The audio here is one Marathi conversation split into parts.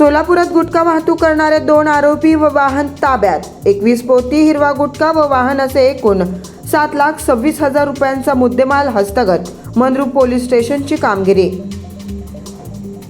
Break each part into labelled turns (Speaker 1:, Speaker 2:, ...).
Speaker 1: सोलापुरात गुटखा वाहतूक करणारे दोन आरोपी व वाहन ताब्यात. एकवीस पोती हिरवा गुटखा व वाहन असे एकूण सात लाख सव्वीस हजार रुपयांचा मुद्देमाल हस्तगत मनरूप पोलीस स्टेशनची कामगिरी.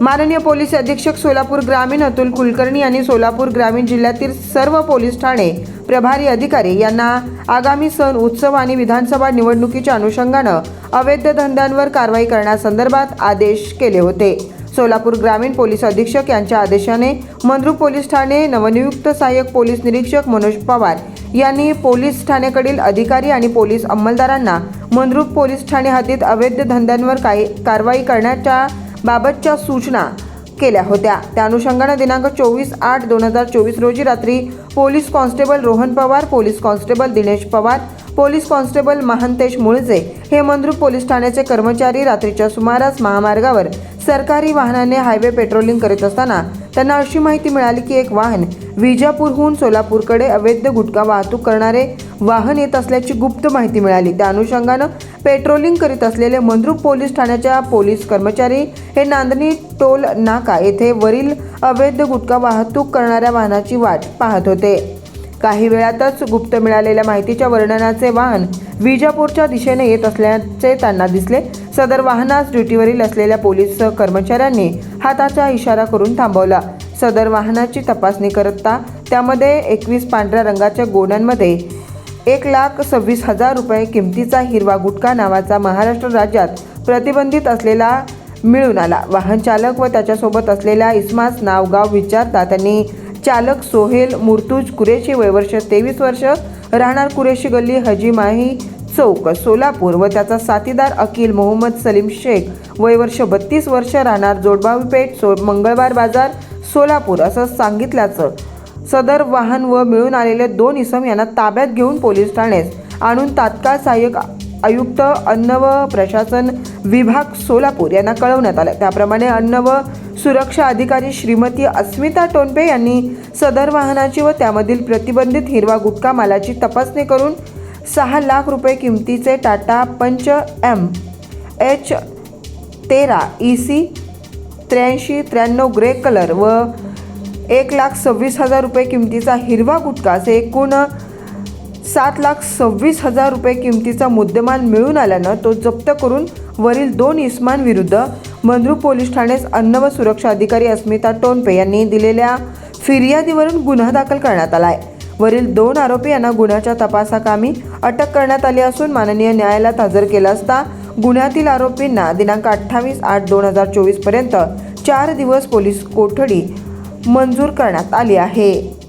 Speaker 1: माननीय पोलीस अधीक्षक सोलापूर ग्रामीण अतुल कुलकर्णी यांनी सोलापूर ग्रामीण जिल्ह्यातील सर्व पोलीस ठाणे प्रभारी अधिकारी यांना आगामी सण उत्सव आणि विधानसभा निवडणुकीच्या अनुषंगानं अवैध धंद्यांवर कारवाई करण्यासंदर्भात आदेश केले होते. सोलापूर ग्रामीण पोलीस अधीक्षक यांच्या आदेशाने मंद्रुप पोलीस ठाणे नवनियुक्त सहाय्यक पोलीस निरीक्षक मनोज पवार यांनी पोलीस ठाण्याकडील अधिकारी आणि पोलीस अंमलदारांना मंद्रुप पोलीस ठाणे हद्दीत अवैध धंद्यांवर काही कारवाई करण्याच्या बाबतच्या सूचना केल्या होत्या. त्या अनुषंगानं दिनांक चोवीस आठ दोन हजार चोवीस रोजी रात्री police constable Rohan Pawar police constable Dinesh Pawar police constable Mahantesh Mulje हे मंद्रुप पोलीस ठाण्याचे कर्मचारी रात्रीच्या सुमारास महामार्गावर सरकारी वाहनाने हायवे पेट्रोलिंग करीत असताना त्यांना अशी माहिती मिळाली की एक वाहन विजापूरहून सोलापूरकडे अवैध गुटखा वाहतूक करणारे वाहन येत असल्याची गुप्त माहिती मिळाली. त्या अनुषंगानं पेट्रोलिंग करीत असलेले मंद्रुप पोलीस ठाण्याच्या पोलीस कर्मचारी हे नांदणी टोल नाका येथे वरील अवैध गुटखा वाहतूक करणाऱ्या वाहनाची वाट पाहत होते. काही वेळातच गुप्त मिळालेल्या माहितीच्या वर्णनाचे वाहन विजापूरच्या दिशेने येत असल्याचे त्यांना दिसले. सदर वाहनास ड्युटीवरील असलेल्या पोलीस कर्मचाऱ्यांनी हाताचा इशारा करून थांबवला. सदर वाहनाची तपासणी करता त्यामध्ये एकवीस पांढऱ्या रंगाच्या गोण्यांमध्ये एक लाख सव्वीस हजार रुपये किमतीचा हिरवा गुटखा नावाचा महाराष्ट्र राज्यात प्रतिबंधित असलेला मिळून आला. वाहन चालक व त्याच्यासोबत असलेल्या इस्मास नाव गाव विचारता त्यांनी चालक सोहेल मुर्तुज कुरेशी वयवर्ष तेवीस वर्ष. राहणार कुरेशी गल्ली हजी माही चौक सोलापूर व त्याचा साथीदार अकील मोहम्मद सलीम शेख. वयवर्ष बत्तीस वर्ष राहणार जोडबावी पेठ सो मंगळवार बाजार सोलापूर असं सांगितल्याचं सदर वाहन व मिळून आलेले दोन इसम यांना ताब्यात घेऊन पोलीस ठाण्यात आणून तात्काळ सहाय्यक आयुक्त अन्न व प्रशासन विभाग सोलापूर यांना कळवण्यात आलं. त्याप्रमाणे अन्न व सुरक्षा अधिकारी श्रीमती अस्मिता टोनपे यांनी सदर वाहनाची व त्यामधील प्रतिबंधित हिरवा गुटखा मालाची तपासणी करून सहा लाख रुपये किमतीचे टाटा पंच एम एच तेरा ई सी त्र्याऐंशी त्र्याण्णव ग्रे कलर व एक लाख सव्वीस हजार रुपये किमतीचा हिरवा गुटखा असे एकूण सात लाख सव्वीस हजार रुपये किमतीचा मुद्देमाल मिळून आल्यानं तो जप्त करून वरील दोन इस्मांविरुद्ध मंद्रुप पोलीस ठाण्यास अन्न व सुरक्षा अधिकारी अस्मिता टोनपे यांनी दिलेल्या फिर्यादीवरून गुन्हा दाखल करण्यात आला आहे वरील दोन आरोपी यांना गुन्ह्याच्या तपासाकामी अटक करण्यात आली असून माननीय न्यायालयात हजर केला असता गुन्ह्यातील आरोपींना दिनांक अठ्ठावीस आठ दोन हजार चोवीसपर्यंत चार दिवस पोलीस कोठडी मंजूर करण्यात आली आहे.